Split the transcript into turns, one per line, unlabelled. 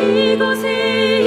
이곳에